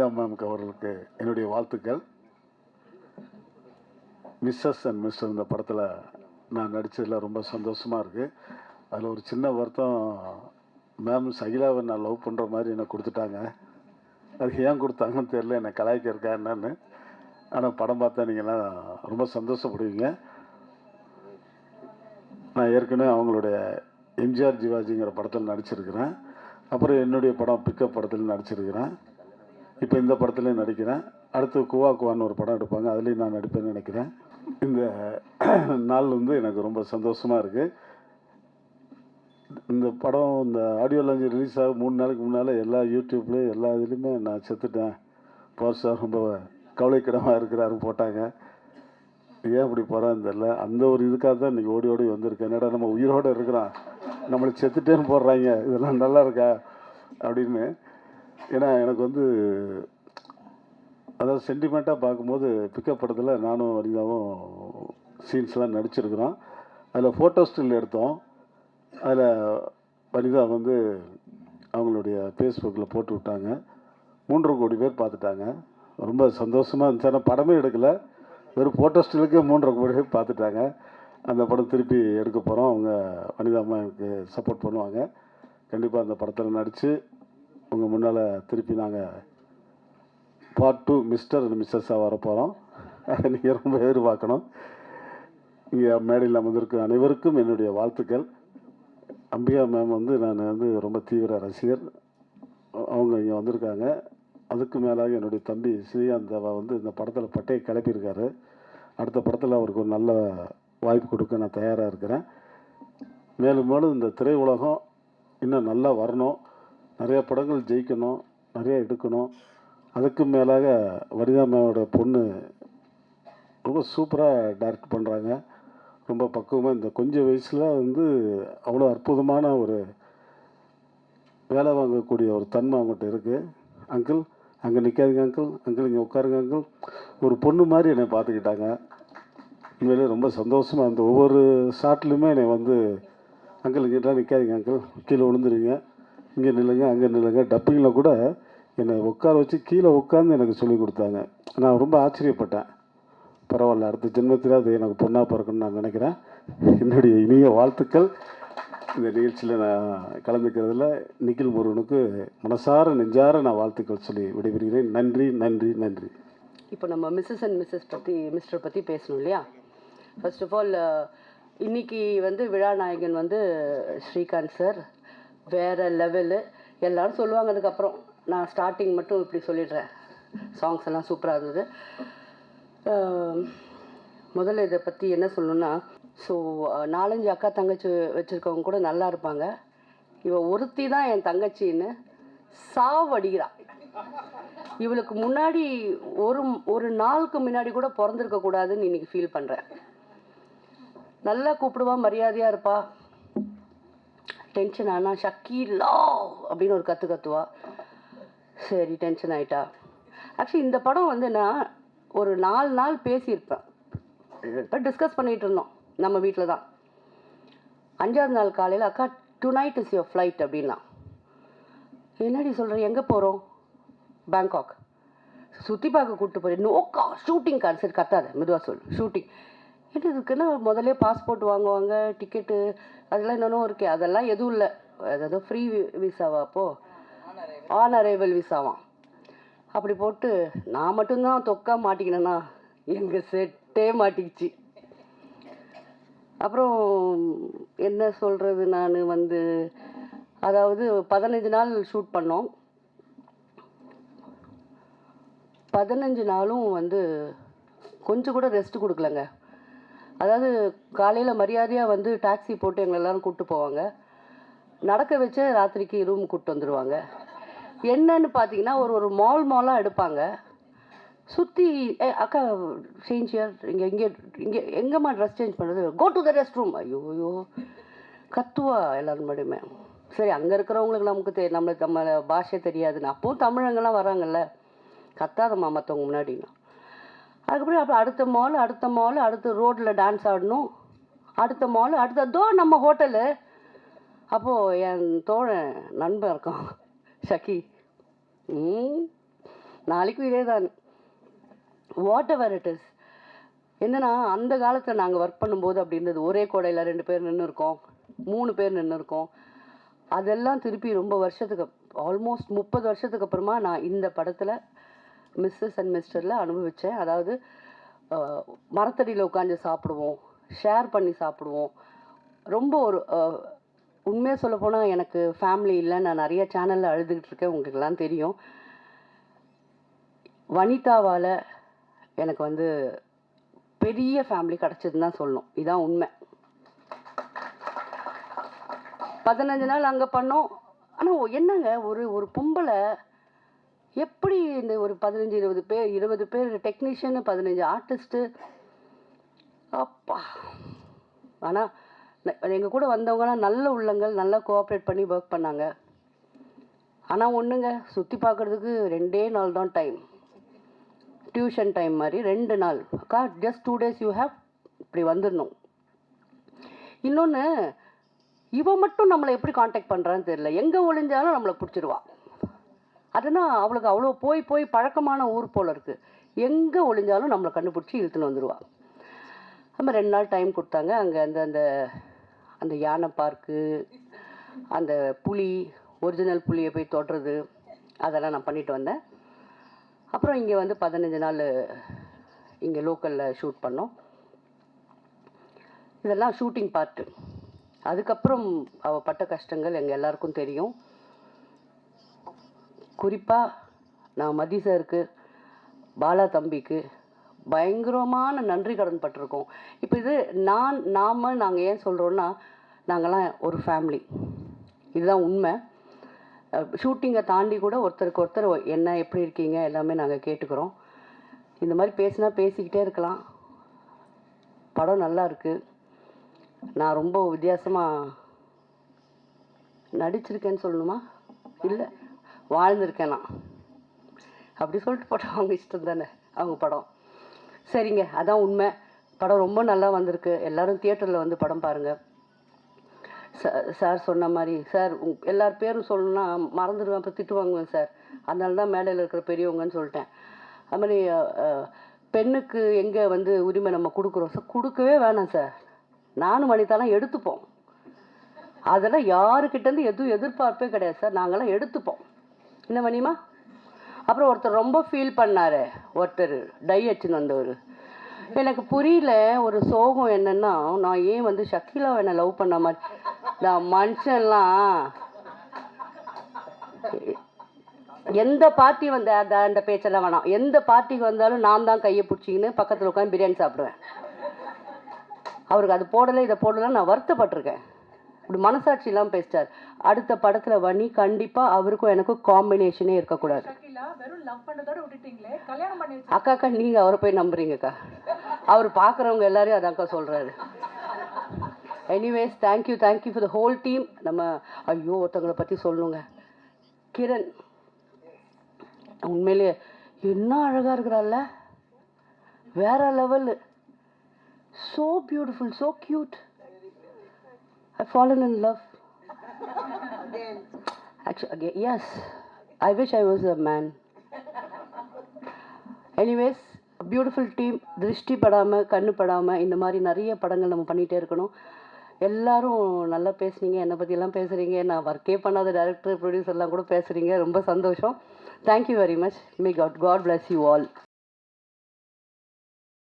தோழி மேம்க்கு அவர்களுக்கு என்னுடைய வாழ்த்துக்கள். மிஸ்ஸஸ் அண்ட் மிஸ்டர் இந்த படத்தில் நான் நடித்ததில் ரொம்ப சந்தோஷமாக இருக்குது அதில் ஒரு சின்ன வருத்தம் மேம் சகிலாவை நான் லவ் பண்ணுற மாதிரி என்னை கொடுத்துட்டாங்க. அது ஏன் கொடுத்தாங்கன்னு தெரியல என்னை கலாய்க்க இருக்கா என்னன்னு. ஆனால் படம் பார்த்தா நீங்கள்லாம் ரொம்ப சந்தோஷப்படுவீங்க. நான் ஏற்கனவே அவங்களுடைய எம்ஜிஆர் ஜிவாஜிங்கிற படத்தில் நடிச்சிருக்கிறேன். அப்புறம் என்னுடைய படம் பிக்கப் படத்தில் நடிச்சிருக்கிறேன். இப்போ இந்த படத்துலையும் நடிக்கிறேன். அடுத்து குவா குவான்னு ஒரு படம் எடுப்பாங்க. அதுலேயும் நான் நடிப்பேன்னு நினைக்கிறேன். இந்த நாள் வந்து எனக்கு ரொம்ப சந்தோஷமாக இருக்குது இந்த படம் இந்த ஆடியோ லான்ச் ரிலீஸ் ஆக மூணு நாளைக்கு முன்னால் எல்லா யூடியூப்லேயும் எல்லா இதுலேயுமே நான் செத்துட்டேன். பவர் சார் ரொம்ப கவலைக்கிடமாக இருக்கிறாருன்னு போட்டாங்க. ஏன் அப்படி போகிறான்னு தெரில அந்த ஒரு இதுக்காக தான் இன்றைக்கி ஓடி ஓடி வந்திருக்கேன். என்னடா நம்ம உயிரோடு இருக்கிறோம். நம்மளை செத்துட்டேன்னு போடுறாங்க. இதெல்லாம் நல்லா இருக்கா? அப்படின்னு ஏன்னா எனக்கு வந்து அதாவது சென்டிமெண்ட்டாக பார்க்கும்போது பிக்கப் படத்தில் நானும் வனிதாவும் சீன்ஸ்லாம் நடிச்சிருக்கிறோம். அதில் ஃபோட்டோ ஸ்டில் எடுத்தோம். அதில் வனிதா வந்து அவங்களுடைய ஃபேஸ்புக்கில் போட்டு விட்டாங்க. மூன்று கோடி பேர் பார்த்துட்டாங்க. ரொம்ப சந்தோஷமாக இருந்துச்சு. ஆனால் படமே எடுக்கலை. வெறும் ஃபோட்டோ ஸ்டிலுக்கே மூன்றரை கோடி பேர் பார்த்துட்டாங்க. அந்த படம் திருப்பி எடுக்க போகிறோம் அவங்க வனிதா அம்மா எனக்கு சப்போர்ட் பண்ணுவாங்க. கண்டிப்பாக அந்த படத்தில் நடித்து உங்கள் முன்னால் திருப்பி நாங்கள் பார்ட் டூ மிஸ்டர் அண்ட் மிஸ்ஸஸாக வரப்போகிறோம் அதை நீங்கள் ரொம்ப எதிர்பார்க்கணும். இங்கே மேடையில் அமர்ந்திருக்கும் அனைவருக்கும் என்னுடைய வாழ்த்துக்கள். அம்பிகா மேம் வந்து நான் வந்து ரொம்ப தீவிர ரசிகர். அவங்க இங்கே வந்திருக்காங்க. அதுக்கு மேலாக என்னுடைய தம்பி ஸ்ரீகாந்த் தேவா வந்து இந்த படத்தில் பட்டையை கிளப்பியிருக்காரு. அடுத்த படத்தில் அவருக்கு ஒரு நல்ல வாய்ப்பு கொடுக்க நான் தயாராக இருக்கிறேன். மேலும் மேலும் இந்த திரையுலகம் இன்னும் நல்லா வரணும். நிறையா படங்கள் ஜெயிக்கணும் நிறையா எடுக்கணும். அதுக்கு மேலாக வனிதாமாவோட பொண்ணு ரொம்ப சூப்பராக டைரக்ட் பண்ணுறாங்க ரொம்ப பக்குவமாக இந்த கொஞ்சம் வயசில் வந்து அவ்வளோ அற்புதமான ஒரு வேலை வாங்கக்கூடிய ஒரு தன்மை அவங்ககிட்ட இருக்குது அங்கிள் அங்கே நிற்காதீங்க அங்கிள் அங்கிள் இங்கே உட்காருங்க அங்கிள் ஒரு பொண்ணு மாதிரி என்னை பார்த்துக்கிட்டாங்க. உண்மையிலே ரொம்ப சந்தோஷமாக இருந்த ஒவ்வொரு ஷாட்லேயுமே என்னை வந்து அங்கிள் இங்கேலாம் நிற்காதீங்க அங்கிள் கீழே விழுந்துருவீங்க. இங்கே நில்லுங்க அங்கே நில்லுங்க. டப்பிங்கில் கூட என்னை உட்கார வச்சு கீழே உட்காந்து எனக்கு சொல்லி கொடுத்தாங்க. நான் ரொம்ப ஆச்சரியப்பட்டேன். பரவாயில்ல அடுத்த ஜென்மத்தில் அது எனக்கு பொண்ணாக பிறக்கணும்னு நான் நினைக்கிறேன். என்னுடைய இனிய வாழ்த்துக்கள். இந்த நிகழ்ச்சியில் நான் கலந்துக்கிறதுல நிகில் முருகனுக்கு மனசார நெஞ்சார நான் வாழ்த்துக்கள் சொல்லி விடைபெறுகிறேன். நன்றி நன்றி நன்றி. இப்போ நம்ம மிஸ்ஸஸ் அண்ட் மிஸ்ஸஸ் பற்றி மிஸ்டர் பற்றி பேசணும் இல்லையா? ஃபர்ஸ்ட் ஆஃப் ஆல் இன்னைக்கு வந்து விழா நாயகன் வந்து ஸ்ரீகாந்த் சார் வேறு லெவலு எல்லாரும் சொல்லுவாங்க அதுக்கப்புறம். நான் ஸ்டார்டிங் மட்டும் இப்படி சொல்லிடுறேன். சாங்ஸ் எல்லாம் சூப்பராக இருந்தது. முதல்ல இதை பற்றி என்ன சொல்லணுன்னா ஸோ நாலஞ்சு அக்கா தங்கச்சி வச்சுருக்கவங்க கூட நல்லா இருப்பாங்க. இவ ஒருத்தி தான் என் தங்கச்சின்னு சாவடிகிறாள் இவளுக்கு முன்னாடி ஒரு ஒரு நாளுக்கு முன்னாடி கூட பிறந்திருக்க கூடாதுன்னு இன்னைக்கு ஃபீல் பண்ணுறேன் நல்லா கூப்பிடுவா மரியாதையாக இருப்பாள் டென்ஷன் ஆனால் ஷக்கி லா அப்படின்னு ஒரு கற்று கத்துவா. சரி டென்ஷன் ஆகிட்டா ஆக்சுவலி இந்த படம் வந்து நான் ஒரு நாலு நாள் பேசியிருப்பேன். இப்போ டிஸ்கஸ் பண்ணிகிட்டு இருந்தோம் நம்ம வீட்டில் தான். அஞ்சாவது நாள் காலையில் அக்கா tonight is your flight அப்படின்னா. என்னடி சொல்கிற எங்கே போகிறோம் பேங்காக் சுற்றி பார்க்க கூப்பிட்டு போகிறேன் நோக்கா ஷூட்டிங் கான்சர்ட் கத்தாத மெதுவாக சொல் ஷூட்டிங் என்ன இதுக்குன்னு முதல்ல பாஸ்போர்ட் வாங்குவாங்க டிக்கெட்டு அதெல்லாம் என்னென்னோ இருக்கே அதெல்லாம் எதுவும் இல்லை. அதாவது ஃப்ரீ விசாவா அப்போது ஆன் அரைவல் விசாவாம் அப்படி போட்டு நான் மட்டும்தான் தொக்கா மாட்டிக்கினேன்னா எங்கள் செட்டே மாட்டிக்கிச்சு. அப்புறம் என்ன சொல்கிறது நான் வந்து அதாவது பதினஞ்சு நாள் ஷூட் பண்ணோம். பதினஞ்சு நாளும் வந்து கொஞ்சம் கூட ரெஸ்ட் கொடுக்கலங்க. அதாவது காலையில் மரியாதையாக வந்து டாக்ஸி போட்டு எங்களை எல்லாரும் கூப்பிட்டு போவாங்க. நடக்க வச்சு ராத்திரிக்கு ரூம் கூப்பிட்டு வந்துடுவாங்க என்னன்னு பார்த்தீங்கன்னா ஒரு ஒரு மால் மாலாக எடுப்பாங்க. சுற்றி அக்கா சேஞ்ச் இயர் இங்கே இங்கே இங்கே எங்கேம்மா ட்ரெஸ் சேஞ்ச் பண்ணுறது go to the restroom ஐயோ ஐயோ கத்துவா எல்லோரும் முன்னாடியுமே சரி அங்கே இருக்கிறவங்களுக்கு நமக்கு தெ நம்மளுக்கு நம்ம பாஷை தெரியாதுன்னு. அப்போவும் தமிழங்கெல்லாம் வராங்கல்ல கத்தாதம்மா மற்றவங்க முன்னாடினா அதுக்கப்புறம் அப்புறம் அடுத்த மால் அடுத்த மால் அடுத்த ரோட்டில் டான்ஸ் ஆடணும். அடுத்த மால் அடுத்த தோ நம்ம ஹோட்டலு அப்போது என் தோழன் நண்பன் இருக்கான் ஷக்கி ம் நாளைக்கும் இதே தான் வாட் எவர் இட் இஸ் என்னென்னா அந்த காலத்தில் நாங்கள் ஒர்க் பண்ணும்போது அப்படி இருந்தது. ஒரே கோடையில் ரெண்டு பேர் நின்று இருக்கோம். மூணு பேர் நின்று இருக்கோம். அதெல்லாம் திருப்பி ரொம்ப வருஷத்துக்கு ஆல்மோஸ்ட் முப்பது வருஷத்துக்கு அப்புறமா நான் இந்த படத்தில் மிஸ்ஸஸ் அண்ட் மிஸ்டரில் அனுபவித்தேன் அதாவது மரத்தடியில் உட்காந்து சாப்பிடுவோம். ஷேர் பண்ணி சாப்பிடுவோம். ரொம்ப ஒரு உண்மையாக சொல்ல போனால் எனக்கு ஃபேமிலி இல்லை. நான் நிறைய சேனலில் அழுதுகிட்டு இருக்கேன். உங்களுக்கெல்லாம் தெரியும். வனிதாவால் எனக்கு வந்து பெரிய ஃபேமிலி கிடச்சதுன்னு தான் சொல்லணும். இதான் உண்மை. பதினஞ்சு நாள் அங்கே பண்ணோம். ஆனால் என்னங்க ஒரு ஒரு பொம்பளை எப்படி இந்த ஒரு பதினஞ்சு இருபது பேர் இருபது பேர் டெக்னீஷியனு பதினஞ்சு ஆர்டிஸ்ட்டு அப்பா. ஆனால் எங்கள் கூட வந்தவங்கலாம் நல்ல உள்ளங்கள் நல்லா கோஆப்ரேட் பண்ணி ஒர்க் பண்ணாங்க. ஆனால் ஒன்றுங்க சுற்றி பார்க்குறதுக்கு ரெண்டே நாள் தான் டைம் டியூஷன் டைம் மாதிரி ரெண்டு நாள். அக்கா just two days you have இப்படி வந்துடணும். இன்னொன்று இவன் மட்டும் நம்மளை எப்படி காண்டாக்ட் பண்ணுறான்னு தெரியல. எங்கே ஒளிஞ்சாலும் நம்மளை பிடிச்சிருவான் அதுனா அவளுக்கு அவ்வளோ போய் போய் பழக்கமான ஊர் போல் இருக்குது எங்கே ஒளிஞ்சாலும் நம்மளை கண்டுபிடிச்சி இழுத்துன்னு வந்துடுவாள் நம்ம ரெண்டு நாள் டைம் கொடுத்தாங்க. அங்கே அந்த அந்த அந்த யானை பார்க்கு அந்த புலி ஒரிஜினல் புலியை போய் தொடுறது அதெல்லாம் நான் பண்ணிட்டு வந்தேன். அப்புறம் இங்கே வந்து பதினஞ்சு நாள் இங்கே லோக்கலில் ஷூட் பண்ணோம். இதெல்லாம் ஷூட்டிங் பார்ட்டு அதுக்கப்புறம் அவள் பட்ட கஷ்டங்கள் எங்கள் எல்லாருக்கும் தெரியும். குறிப்பாக நான் மதி சாருக்கு பாலா தம்பிக்கு பயங்கரமான நன்றி கடன் பட்டிருக்கோம். இப்போ இது நான் நாம் நாங்கள் ஏன் சொல்கிறோன்னா நாங்கள்லாம் ஒரு ஃபேமிலி இதுதான் உண்மை. ஷூட்டிங்கை தாண்டி கூட ஒருத்தருக்கு ஒருத்தர் என்ன எப்படி இருக்கீங்க எல்லாமே நாங்கள் கேட்டுக்கிறோம். இந்த மாதிரி பேசினா பேசிக்கிட்டே இருக்கலாம். படம் நல்லா இருக்குது நான் ரொம்ப வித்தியாசமாக நடிச்சிருக்கேன்னு சொல்லணுமா? இல்லை. வாழ்ந்திருக்கேன்? நான் அப்படி சொல்லிட்டு போட்டோம் அவங்க இஷ்டம் தானே அவங்க படம். சரிங்க அதான் உண்மை. படம் ரொம்ப நல்லா வந்திருக்கு. எல்லாரும் தியேட்டரில் வந்து படம் பாருங்கள் சார் சொன்ன மாதிரி சார் உங் எல்லார் பேரும் சொல்லணும்னா மறந்துடுவேன் அப்போ திட்டு வாங்குவேன் சார். அதனால தான் மேடையில் இருக்கிற பெரியவங்கன்னு சொல்லிட்டேன். அது மாதிரி பெண்ணுக்கு எங்கே வந்து உரிமை நம்ம கொடுக்குறோம்? சார் கொடுக்கவே வேணாம் சார். நானும் வனிதாலாம் எடுத்துப்போம். அதெல்லாம் யாருக்கிட்டேருந்து எதுவும் எதிர்பார்ப்பே கிடையாது சார். நாங்களாம் எடுத்துப்போம். என்ன மணிமா? அப்புறம் ஒருத்தர் ரொம்ப ஃபீல் பண்ணார் ஒருத்தர் டை அடிச்சுன்னு வந்தவர். எனக்கு புரியல ஒரு சோகம் என்னென்னா நான் ஏன் வந்து ஷக்கீலா என்னை லவ் பண்ண மாதிரி நான் மனுஷன்லாம் எந்த பார்ட்டி வந்த அந்த அந்த பேச்செல்லாம் வேணாம். எந்த பார்ட்டிக்கு வந்தாலும் நான் தான் கையை பிடிச்சிக்கின்னு பக்கத்தில் உட்காந்து பிரியாணி சாப்பிடுவேன். அவருக்கு அது போடலை இதை போடலை நான் வருத்தப்பட்டிருக்கேன். இப்படி மனசாட்சி இல்லாமல் பேசிட்டார். அடுத்த படத்தில் வனி கண்டிப்பாக அவருக்கும் எனக்கும் காம்பினேஷனே இருக்கக்கூடாது. அக்கா அக்கா நீங்கள் அவரை போய் நம்புறீங்கக்கா. அவர் பார்க்குறவங்க எல்லாரையும் அதான்க்கா சொல்கிறாரு anyways thank you thank you for the whole team நம்ம ஐயோ ஒருத்தவங்களை பற்றி சொல்லணுங்க கிரண் உண்மையிலேயே என்ன அழகாக இருக்கிறாள்ல வேற level so beautiful so cute I fallen in love actually yes I wish I was a man anyways beautiful team திருஷ்டி படாமல் கண்ணு படாமல் இந்த மாதிரி நிறைய படங்கள் நம்ம பண்ணிகிட்டே இருக்கணும். எல்லாரும் நல்லா பேசுனீங்க என்னை பற்றியெல்லாம் பேசுகிறீங்க நான் ஒர்க்கே பண்ணாத டேரக்டர் ப்ரொடியூசர்லாம் கூட பேசுகிறீங்க ரொம்ப சந்தோஷம். Thank you very much may God God bless you all